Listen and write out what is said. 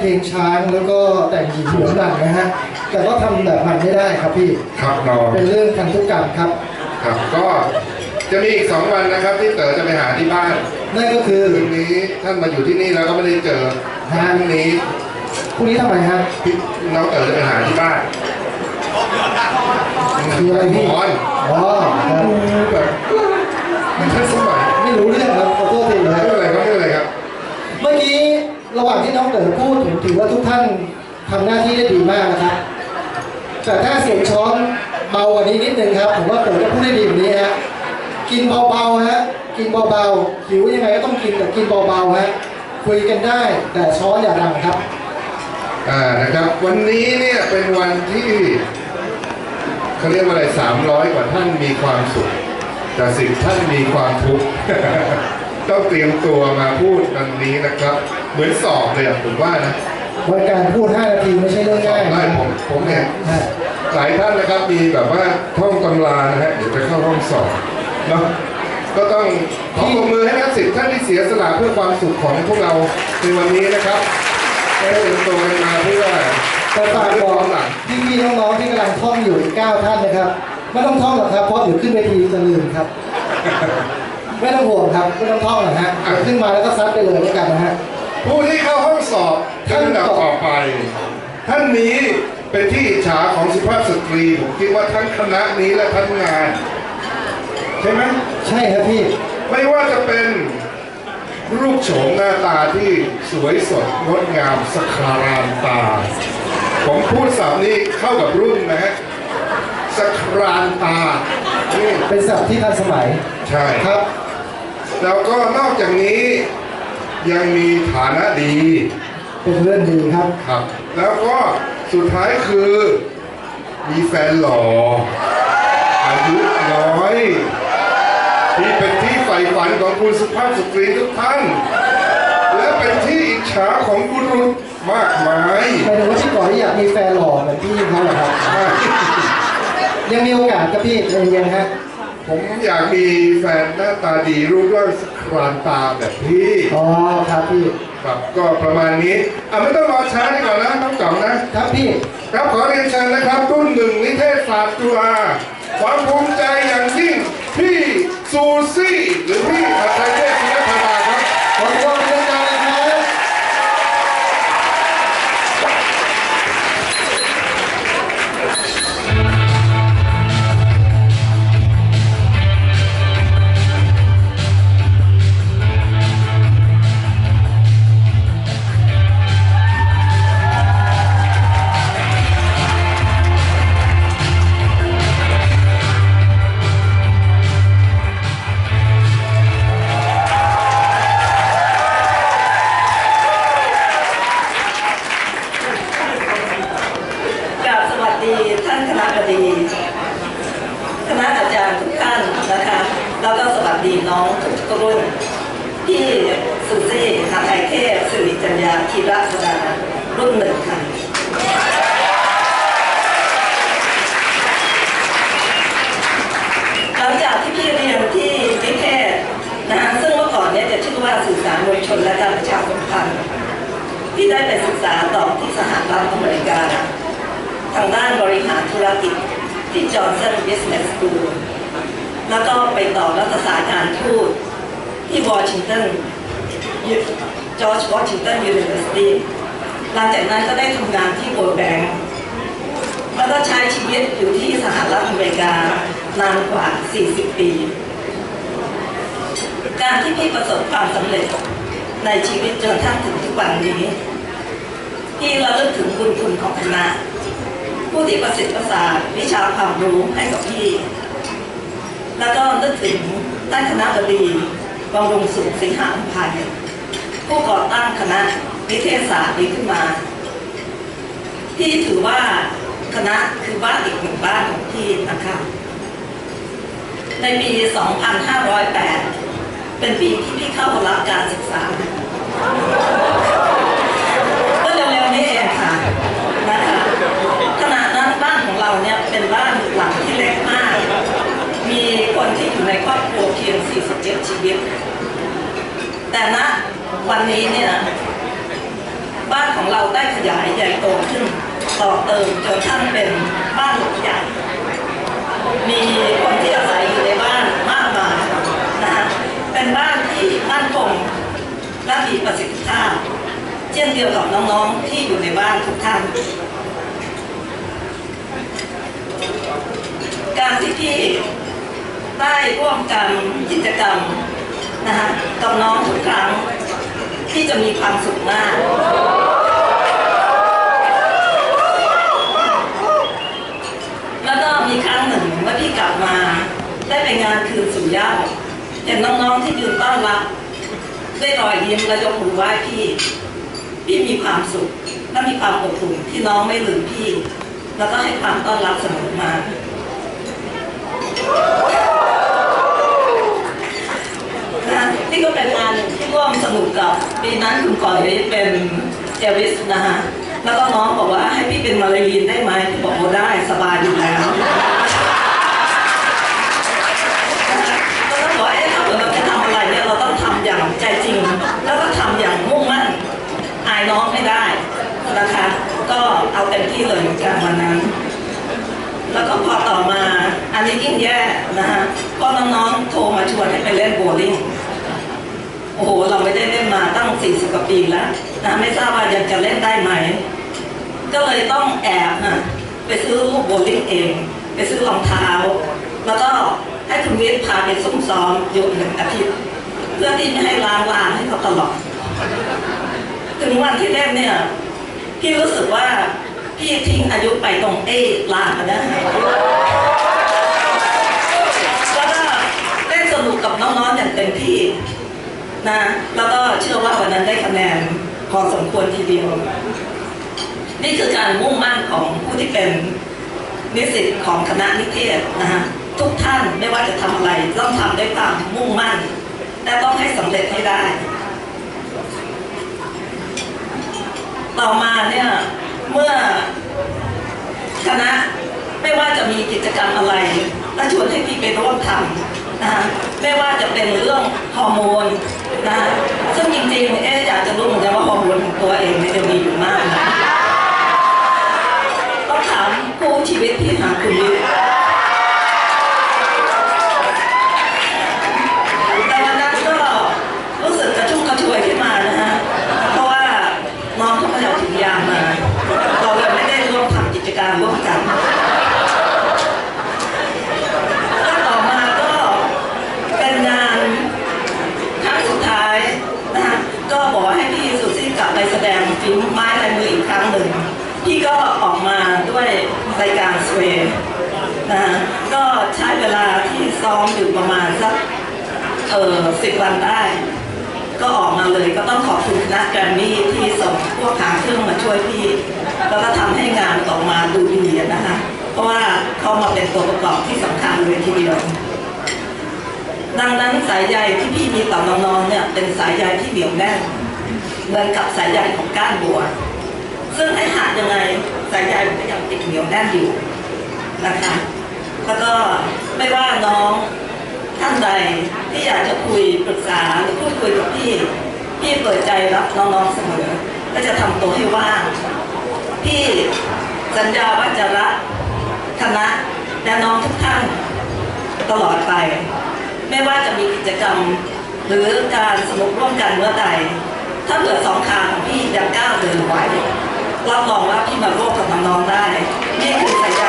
เพลงช้างแล้วก็แต่งหญิงเหมือนหนังนะฮะ แต่ก็ทำแบบมันไม่ได้ครับพี่ ครับเราเป็นเรื่องพันธุกรรมครับ ครับก็จะมีอีกสองวันนะครับ ที่เต๋อจะไปหาที่บ้านนั่นก็คือคืนนี้ท่านมาอยู่ที่นี่แล้วก็ไม่ได้เจอพรุ่งนี้พรุ่งนี้ทำไมฮะ พี่น้องเต๋อจะไปหาที่บ้านคืออะไรพี่หมอนอ๋อครับ แบบมันทันส ระหว่างที่น้องเต๋อพูดผมถือว่าทุกท่านทำหน้าที่ได้ดีมากนะครับ แต่ถ้าเสียงช้อนเบากว่านี้นิดนึงครับ ผมว่าเต๋อจะพูดได้ดีกว่านี้ฮะกินเบาๆฮะกินเบาๆหิวยังไงก็ต้องกินแต่กินเบาๆฮะคุยกันได้ แต่ช้อนอย่าดังครับอ่านะครับวันนี้เนี่ยเป็นวันที่เขาเรียกว่าอะไรสามร้อยกว่าท่านมีความสุข แต่สิบท่านมีความทุกข์ต้องเตรียมตัวมาพูดวันนี้นะครับ เหมือนสอบเลยอะผมว่านะวันการพูด 5 นาทีไม่ใช่เรื่องง่ายได้นะผมผมเนี่ยฮะหลายท่านนะครับมีแบบว่าท่องตำรานะฮะเดี๋ยวจะเข้าห้องสอบเนาะก็ต้องขอปรบมือให้นักสิทธิ์ท่านที่เสียสละเพื่อความสุขของพวกเราในวันนี้นะครับได้เตรียมตัวกันมาเพื่อแต่ฝากบอกหลังพี่ๆน้องๆที่กำลังท่องอยู่อีก9ท่านนะครับไม่ต้องท่องหรอกครับเพราะเดี๋ยวขึ้นเวทีจะลืมครับ ไม่ต้องห่วงครับไม่ต้องท่องหรอกฮะเดี๋ยวขึ้นมาแล้วก็ซัดไปเลยแล้วกันนะฮะ ผู้ที่เข้าห้องสอบท่านดับต่อไป ท่านนี้เป็นที่อิจฉาของสุภาพสตรีผมคิดว่าทั้งคณะนี้และทั้งงาน ใช่ไหมใช่ครับพี่ ไม่ว่าจะเป็นรูปโฉมหน้าตาที่สวยสดงดงามสคารานตา ผมพูดศัพท์นี้เข้ากับรุ่นนะฮะสครานตานี่เป็นศัพท์ที่ทันสมัย ใช่ครับ แล้วก็นอกจากนี้ ยังมีฐานะดีเป็นเรื่องดีครับ ครับ แล้วก็สุดท้ายคือ มีแฟนหล่ออายุน้อย ที่เป็นที่ใฝ่ฝันของคุณสุภาพสตรีทุกท่าน และเป็นที่อิจฉาของคุณรุ่นมากมายหมายถึงว่าพี่ก่อนที่อยากมีแฟนหล่อเหมือนพี่เขาเหรอครับ ยังมีโอกาสครับพี่ใจเย็นๆฮะ ผมอยากมีแฟนหน้าตาดีรูปร่างสครานตาแบบพี่อ๋อครับพี่ครับก็ประมาณนี้อะไม่ต้องรอช้าดีกว่านะน้องจ๋องนะครับพี่ครับขอเรียนเชิญนะครับรุ่นหนึ่งนิเทศศาสตร์จุฬาความภูมิใจอย่างยิ่งพี่ซูซี่หรือพี่อัจฉริ ธีระสดารุ่นหนึ่งค่ะหลังจากที่พี่เรียนที่นิเทศนะซึ่งเมื่อก่อนเนี่ยจะชื่อว่าสื่อสารมวลชนและการประชาสัมพันธ์พี่ได้ไปศึกษาต่อที่สหรัฐอเมริกา ทางด้านบริหารธุรกิจที่ Johnson Business School แล้วก็ไปต่อรัฐศาสตร์การทูตที่วอชิงตัน จอร์จวอชิงตันยูนิเวอร์ซิตี้หลังจากนั้นก็ได้ทำงานที่ World Bank แล้วก็ใช้ชีวิตอยู่ที่สหรัฐอเมริกานานกว่า 40 ปี การที่พี่ประสบความสำเร็จในชีวิตจนทั่งถึงทุกวันนี้พี่เระลึกถึงบุญคุณของคณะผู้ที่ประสิทธิ์ประสาทวิชาความรู้ให้กับพี่ แล้วก็นึกถึงท่านคณะบดีบำรุงสุขสิงหาภัย ผู้ก่อตั้งคณะนิเทศศาสตร์นี้ขึ้นมาพี่ถือว่าคณะคือบ้านอีกหนึ่งบ้านของพี่นะคะในปี 2508 เป็นปีที่พี่เข้ารับการศึกษาก็เร็วๆนี้เองค่ะนะคะขณะนั้นบ้านของเราเนี่ยเป็นบ้านหลังที่เล็กมาก มีคนที่อยู่ในครอบครัวเพียง 47 ชีวิต แต่ณ วันนี้เนี่ยบ้านของเราได้ขยายใหญ่โตขึ้น ต่อเติมจนทั้งเป็นบ้านหลังใหญ่มีคนที่อาศัยอยู่ในบ้านมากมายนะฮะเป็นบ้านที่มั่นคงและมีประสิทธิภาพเช่นเดียวกับน้องๆที่อยู่ในบ้านทุกท่านการที่พี่ได้ร่วมกันกิจกรรมนะฮะกับน้องทุกครั้ง ที่จะมีความสุขมาก แล้วก็มีครั้งหนึ่งเมื่อพี่กลับมา ได้ไปงานคืนสู่เหย่าเห็นน้องๆที่ยืนต้อนรับได้รอยยิ้มและยกมือไหว้พี่ พี่มีความสุขและมีความอบอุ่นที่น้องไม่ลืมพี่ แล้วก็ให้ความต้อนรับเสมอมานี่ก็เป็นงานหนึ่ง ร่วมสนุกกับปีนั้นคุณก่อยเป็นเอลวิสนะฮะแล้วก็น้องบอกว่าให้พี่เป็นมาลารีนได้ไหมพี่บอกว่าได้สบายอยู่แล้วแล้วก็บอกว่าเอ๊ะถ้าเกิดเราจะทำอะไรเนี่ยเราต้องทำอย่างใจจริง แล้วก็ทำอย่างมุ่งมั่นอายน้องไม่ได้นะคะ ก็เอาเต็มที่เลยเหมือนกันวันนั้น แล้วก็พอต่อมาอันนี้ยิ่งแย่นะฮะเพราะน้องๆโทรมาชวนให้ไปเล่นโบว์ลิ่ง โอ้โห เราไม่ได้เล่นมาตั้ง 40 กว่าปีแล้วนะไม่ทราบว่ายังจะเล่นได้ไหม ก็เลยต้องแอบนะไปซื้อลูกโบลิ่งเอง ไปซื้อรองเท้า แล้วก็ให้คุณวิทย์พาไปซุ่มซ้อมอยู่หนึ่งอาทิตย์ เพื่อที่จะให้ล้างลานให้เขาตลอด ถึงวันที่เล่นเนี่ย พี่รู้สึกว่าพี่ทิ้งอายุไปตรงเอลานมาได้แล้วก็เล่นสนุกกับน้องๆอย่างเต็มที่ นะแล้วก็เชื่อว่าวันนั้นได้คะแนนพอสมควรทีเดียว นี่คือการมุ่งมั่นของผู้ที่เป็นนิสิตของคณะนิเทศนะฮะทุกท่านไม่ว่าจะทำอะไรต้องทำด้วยความมุ่งมั่น และต้องให้สำเร็จให้ได้ ต่อมาเนี่ยเมื่อคณะไม่ว่าจะมีกิจกรรมอะไรและชวนให้พี่ไปร่วมทำนะฮะไม่ว่าจะเป็นเรื่องฮอร์โมน ได้ ซึ่งจริงๆเอ๊อยากจะรู้เหมือนกันว่าฮอร์โมนของตัวเองเนี่ยจะมีอยู่มากต้องถามคู่ชีวิตที่หาคุณวิทย์แต่วันนั้นก็รู้สึกกระชุ่มกระชวยขึ้นมานะฮะ เพราะว่าน้องเขาไม่ได้เอาถุงยางมา เราเลยไม่ได้ร่วมทำกิจการร่วมกันแล้วต่อมาก็เป็นงานครั้งสุดท้ายนะฮะก็บอกว่าให้พี่สุซี่กลับไปแสดงฝีไม้ลายมืออีกครั้งหนึ่ง พี่ก็ออกมาด้วยรายการสเวย์ นะก็ใช้เวลาที่ซ้อมอยู่ประมาณสักเออสิบวันได้ ก็ออกมาเลยก็ต้องขอบคุณคณะแกรมมี่ที่ส่งพวกหางเครื่องมาช่วยพี่ แล้วก็ทำให้งานออกมาดูดีอะนะคะ เพราะว่าเขามาเป็นตัวประกอบที่สำคัญเลยทีเดียวดังนั้นสายใยที่พี่มีต่อน้องๆเนี่ยเป็นสายใยที่เหนียวแน่นเหมือนกับสายใยของก้านบัว ซึ่งให้หักยังไงสายใยมันก็ยังติดเหนียวแน่นอยู่ นะคะแล้วก็ไม่ว่าน้องท่านใดที่อยากจะคุยปรึกษาหรือพูดคุยกับพี่พี่เปิดใจรับน้องๆเสมอและจะทำตัวให้ว่างพี่สัญญาว่าจะรักคณะและน้องทุกท่านตลอดไป ไม่ว่าจะมีกิจกรรมหรือการสนุกร่วมกันเมื่อใดถ้าเกิดสองขาของพี่ยังก้าวเดินไหว รับรองว่าพี่มาร่วมกับน้องได้ นี่คือใจใจ